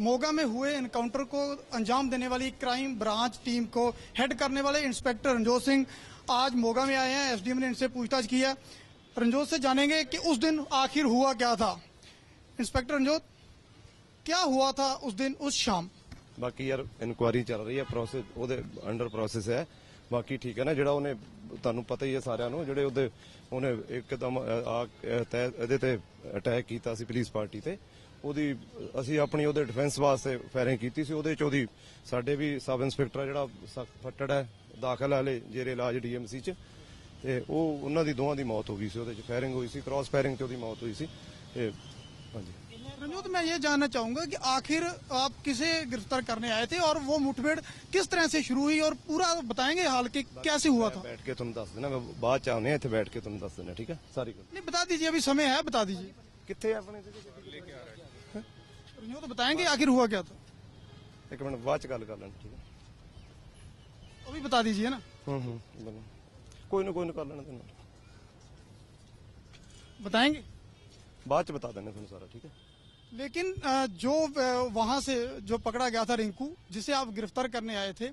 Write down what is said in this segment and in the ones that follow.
मोगा में हुए एनकाउंटर को अंजाम देने वाली क्राइम ब्रांच टीम को हेड करने वाले इंस्पेक्टर रंजोत सिंह आज मोगा में आए हैं एसडीएम ने इनसे पूछताछ की है रंजोत से जानेंगे कि उस दिन आखिर हुआ क्या था इंस्पेक्टर रंजोत क्या हुआ था उस दिन उस शाम ਬਾਕੀ ਯਾਰ ਇਨਕੁਆਰੀ ਚੱਲ ਰਹੀ ਹੈ ਪ੍ਰੋਸੈਸ ਉਹਦੇ ਅੰਡਰ ਪ੍ਰੋਸੈਸ ਹੈ ਬਾਕੀ ਠੀਕ ਹੈ ਨਾ ਜਿਹੜਾ ਉਹਨੇ ਤੁਹਾਨੂੰ ਪਤਾ ਹੀ ਹੈ ਸਾਰਿਆਂ ਨੂੰ ਜਿਹੜੇ ਉਹਦੇ ਉਹਨੇ ਇੱਕਦਮ ਅ, ਆ ਅ, ਤੈ ਇਹਦੇ ਤੇ ਅਟੈਕ ਕੀਤਾ ਸੀ ਪੁਲਿਸ ਪਾਰਟੀ ਤੇ ਉਹਦੀ ਅਸੀਂ ਆਪਣੀ ਉਹਦੇ ਡਿਫੈਂਸ ਵਾਸਤੇ ਫਾਇਰਿੰਗ ਕੀਤੀ ਸੀ ਉਹਦੇ ਚ ਉਹਦੀ ਸਾਡੇ ਵੀ ਸਬ ਇੰਸਪੈਕਟਰ ਆ ਜਿਹੜਾ ਸਖਤ ਫੱਟੜ ਹੈ ਦਾਖਲ ਹਲੇ ਜੇਰੇ ਇਲਾਜ ਡੀਐਮਸੀ ਚ ਤੇ ਉਹ ਉਹਨਾਂ ਦੀ ਦੋਵਾਂ ਦੀ ਮੌਤ ਹੋ ਗਈ ਸੀ ਉਹਦੇ ਚ ਫਾਇਰਿੰਗ ਹੋਈ ਸੀ ਕ੍ਰਾਸ ਫਾਇਰਿੰਗ ਤੇ ਉਹਦੀ ਮੌਤ ਹੋਈ ਸੀ ਤੇ ਹਾਂਜੀ रंजोत मैं ये जानना चाहूंगा कि आखिर आप किसे गिरफ्तार करने आए थे और वो मुठभेड़ किस तरह से शुरू हुई और पूरा बताएंगे हाल के कैसे हुआ था ਬੈਠ ਕੇ ਤੁਹਾਨੂੰ ਦੱਸ ਦੇਣਾ ਮੈਂ ਬਾਅਦ ਚ ਆਉਨੇ ਇੱਥੇ ਬੈਠ ਕੇ ਤੁਹਾਨੂੰ ਦੱਸ ਦੇਣਾ ਠੀਕ ਹੈ ਸਾਰੀ ਗੱਲ नहीं बता दीजिए अभी समय है बता दीजिए ਕਿੱਥੇ ਆ तो बताएँगे आखिर हुआ क्या था। एक मिनट बाद गल कर लेना ठीक है। अभी बता दीजिए ना? हम्म, हम्म कोई ना कोई ना कर लेना तेना बताएँगे? बाद बता देने तुम सारा ठीक है? लेकिन जो वहाँ से जो पकड़ा गया था रिंकू जिसे आप गिरफ़्तार करने आए थे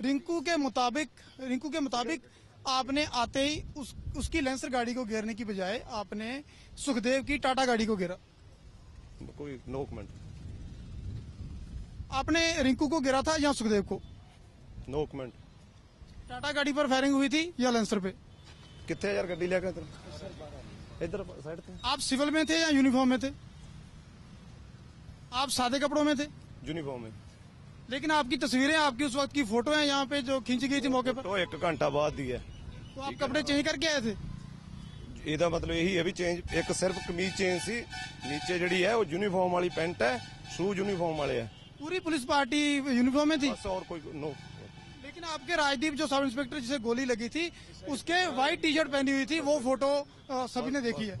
रिंकू के मुताबिक रिंकू के मुताबिक आपने आते ही उस उसकी लेंसर गाड़ी को घेरने की बजाय आपने सुखदेव की टाटा गाड़ी को घेरा। कोई नो कमेंट आपने रिंकू को घेरा था या सुखदेव को ਨੋ ਕਮੈਂਟ टाटा गाड़ी पर फायरिंग हुई थी या लेंसर पे ਕਿੱਥੇ ਆ ਯਾਰ ਗੱਡੀ ਲੈ ਕੇ ਤੈਨੂੰ ਇੱਧਰ ਸਾਈਡ ਤੇ आप सिविल में थे या यूनिफॉर्म में थे आप सादे कपड़ों में थे ਯੂਨੀਫਾਰਮ ਹੈ लेकिन आपकी तस्वीरें आपकी उस वक्त की फोटो है यहाँ पे जो खींची गई थी मौके पर तो ਇੱਕ ਘੰਟਾ ਬਾਅਦ ਦੀ ਹੈ तो आप कपड़े चेंज करके आए थे ਇਹਦਾ ਮਤਲਬ ਇਹੀ ਹੈ ਵੀ ਚੇਂਜ ਇੱਕ ਸਿਰਫ ਕਮੀਜ਼ ਚੇਂਜ ਸੀ ਨੀਚੇ ਜਿਹੜੀ ਹੈ ਉਹ ਯੂਨੀਫਾਰਮ ਵਾਲੀ ਪੈਂਟ ਹੈ ਸ਼ੂ ਯੂਨੀਫਾਰਮ ਵਾਲੇ ਹੈ पूरी पुलिस पार्टी यूनिफॉर्म में थी? और कोई नो लेकिन आपके राजदीप जो सब इंस्पेक्टर जिसे गोली लगी थी उसके व्हाइट टी शर्ट पहनी हुई थी वो फ़ोटो सभी ने देखी है।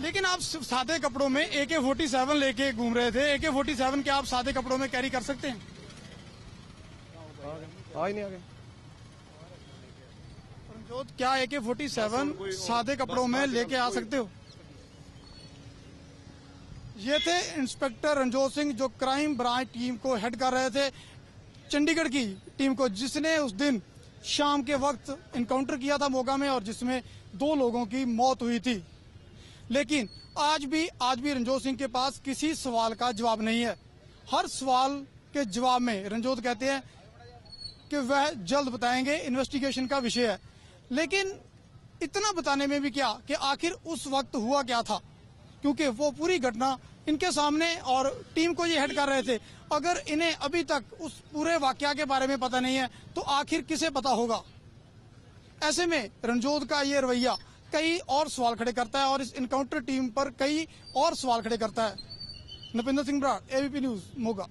लेकिन आप सादे कपड़ों में ए के फोर्टी सेवन लेके घूम रहे थे। ए के फोर्टी सेवन के आप सादे कपड़ों में कैरी कर सकते हैं? नहीं आगे। क्या ए के फोर्टी सेवन सादे कपड़ों में लेके आ सकते हो? ये थे इंस्पेक्टर रंजोत सिंह जो क्राइम ब्रांच टीम को हेड कर रहे थे, चंडीगढ़ की टीम को, जिसने उस दिन शाम के वक्त इनकाउंटर किया था मोगा में और जिसमें दो लोगों की मौत हुई थी। लेकिन आज भी आज भी रंजोत सिंह के पास किसी सवाल का जवाब नहीं है। हर सवाल के जवाब में रंजोत कहते हैं कि वह जल्द बताएँगे इन्वेस्टिगेशन का विषय है। लेकिन इतना बताने में भी क्या कि आखिर उस वक्त हुआ क्या था? क्योंकि वो पूरी घटना इनके सामने और टीम को ये हेड कर रहे थे। अगर इन्हें अभी तक उस पूरे वाकया के बारे में पता नहीं है तो आखिर किसे पता होगा? ऐसे में रणजोत का ये रवैया कई और सवाल खड़े करता है और इस इनकाउंटर टीम पर कई और सवाल खड़े करता है। Napinder Singh Brar ABP news Moga.